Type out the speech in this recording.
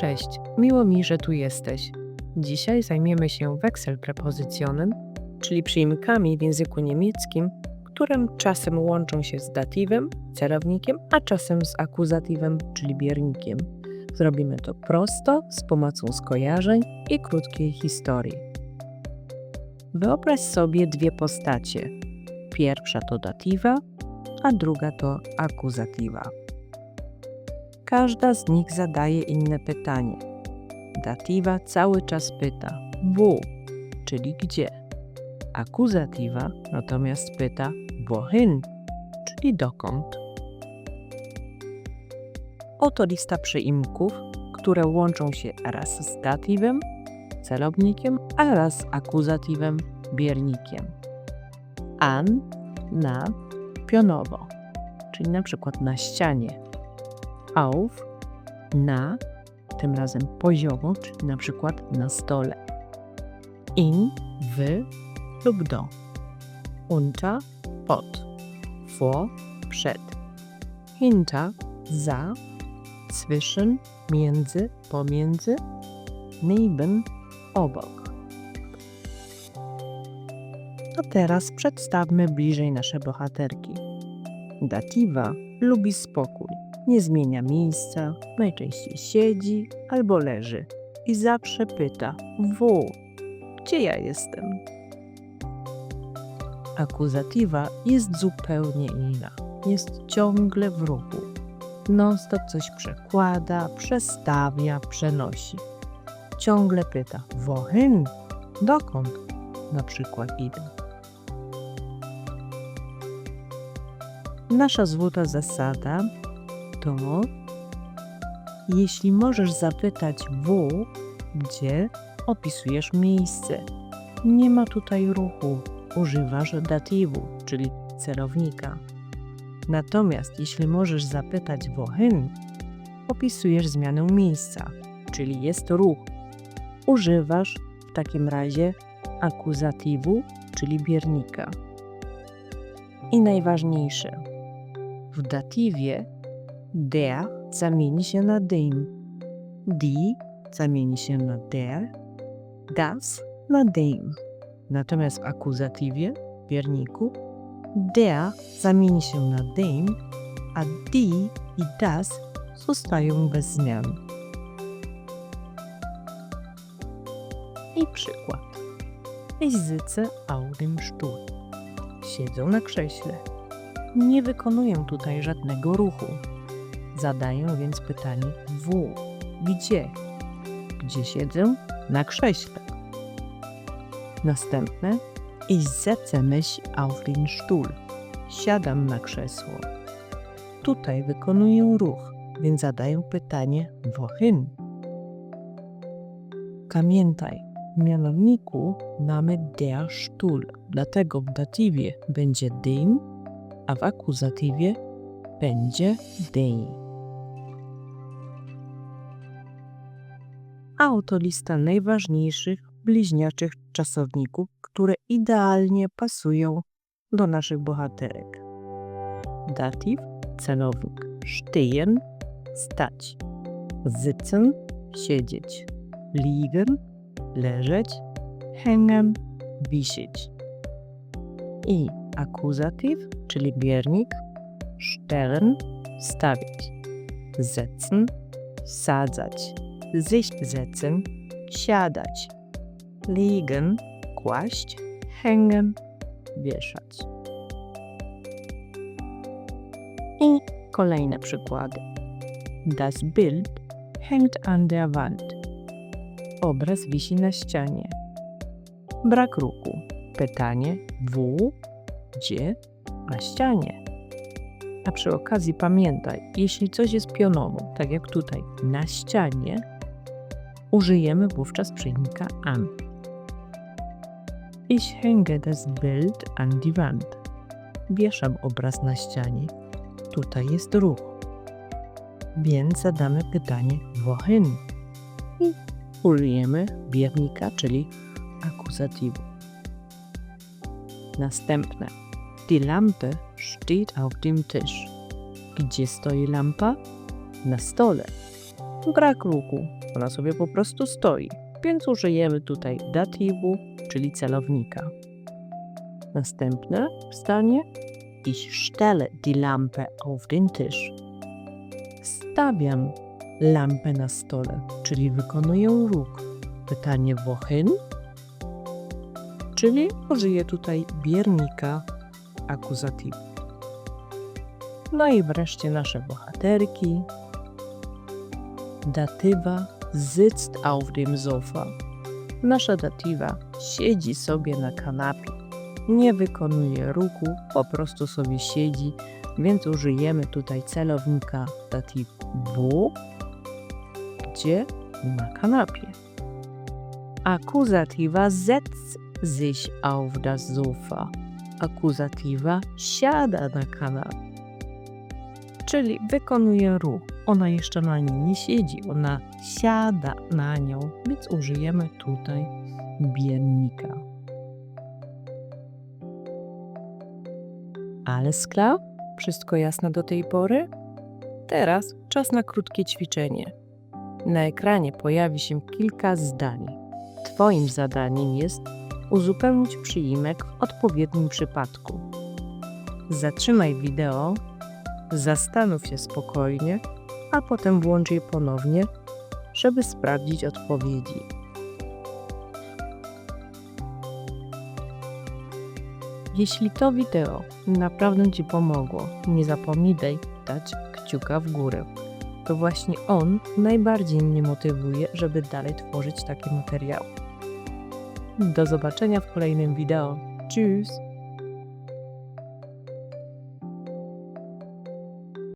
Cześć, miło mi, że tu jesteś. Dzisiaj zajmiemy się Wechselpräpositionen, czyli przyimkami w języku niemieckim, które czasem łączą się z datywem, celownikiem, a czasem z akuzatywem, czyli biernikiem. Zrobimy to prosto, z pomocą skojarzeń i krótkiej historii. Wyobraź sobie dwie postacie. Pierwsza to datywa, a druga to akuzatywa. Każda z nich zadaje inne pytanie. Datywa cały czas pyta wo, czyli gdzie. Akuzatywa natomiast pyta wohin, czyli dokąd. Oto lista przyimków, które łączą się raz z datywem, celownikiem, a raz z akuzatywem, biernikiem. An, na, pionowo, czyli na przykład na ścianie. Auf, na, tym razem poziomo, czyli na przykład na stole. In, w lub do. Unter, pod. Vor, przed. Hinter, za. Zwischen, między, pomiędzy. Neben, obok. To teraz przedstawmy bliżej nasze bohaterki. Datywa lubi spokój. Nie zmienia miejsca, najczęściej siedzi albo leży i zawsze pyta: Wo, gdzie ja jestem? Akuzatywa jest zupełnie inna. Jest ciągle w ruchu. Non-stop coś przekłada, przestawia, przenosi. Ciągle pyta: Wohin? Dokąd? Na przykład idę. Nasza złota zasada to jeśli możesz zapytać w, gdzie opisujesz miejsce. Nie ma tutaj ruchu, używasz datywu, czyli celownika. Natomiast jeśli możesz zapytać wohin, opisujesz zmianę miejsca, czyli jest ruch. Używasz w takim razie akuzatywu, czyli biernika. I najważniejsze, w datywie der zamieni się na dem, die zamieni się na der, das na dem. Natomiast w akuzatywie, bierniku, der zamieni się na dem, a die i das zostają bez zmian. I przykład. Ich sitze auf dem Stuhl. Siedzą na krześle. Nie wykonuję tutaj żadnego ruchu. Zadaję więc pytanie w. Gdzie? Gdzie siedzę? Na krześle. Następne. Ich setze mich auf den Stuhl. Siadam na krzesło. Tutaj wykonuję ruch, więc zadaję pytanie wohin? Pamiętaj, w mianowniku mamy der Stuhl, dlatego w datywie będzie dem, a w akuzatywie będzie dei. A oto lista najważniejszych bliźniaczych czasowników, które idealnie pasują do naszych bohaterek. Datyw, celownik. Stehen, stać. Sitzen, siedzieć. Liegen, leżeć. Hängen, wisieć. I akuzatyw, czyli biernik. Stellen, stawiać. Setzen, sadzać. Sich setzen, siadać. Liegen, kłaść. Hängen, wieszać. I kolejne przykłady. Das Bild hängt an der Wand. Obraz wisi na ścianie. Brak ruchu. Pytanie w, gdzie, na ścianie. A przy okazji pamiętaj, jeśli coś jest pionowo, tak jak tutaj, na ścianie, użyjemy wówczas przyimka an. Ich hänge das Bild an die Wand. Wieszam obraz na ścianie. Tutaj jest ruch. Więc zadamy pytanie wohin. I użyjemy biernika, czyli akuzatywu. Następne. Die Lampe steht auf dem Tisch. Gdzie stoi lampa? Na stole. Brak ruchu. Ona sobie po prostu stoi, więc użyjemy tutaj datywu, czyli celownika. Następne zdanie. Ich stelle die Lampe auf den Tisch. Stawiam lampę na stole, czyli wykonuję ruch. Pytanie wohin? Czyli użyję tutaj biernika akuzatywu. No i wreszcie nasze bohaterki. Datywa sitzt auf dem Sofa. Nasza datywa siedzi sobie na kanapie. Nie wykonuje ruchu, po prostu sobie siedzi, więc użyjemy tutaj celownika datywu wo, gdzie na kanapie. Akuzatywa setzt sich auf das Sofa. Akuzatywa siada na kanapie czyli wykonuje ruch. Ona jeszcze na niej nie siedzi, ona siada na nią, więc użyjemy tutaj biernika. Alles klar? Wszystko jasne do tej pory? Teraz czas na krótkie ćwiczenie. Na ekranie pojawi się kilka zdań. Twoim zadaniem jest uzupełnić przyimek w odpowiednim przypadku. Zatrzymaj wideo Zastanów się spokojnie, a potem włącz je ponownie, żeby sprawdzić odpowiedzi. Jeśli to wideo naprawdę Ci pomogło, nie zapomnij dać kciuka w górę. To właśnie on najbardziej mnie motywuje, żeby dalej tworzyć takie materiały. Do zobaczenia w kolejnym wideo. Tschüss!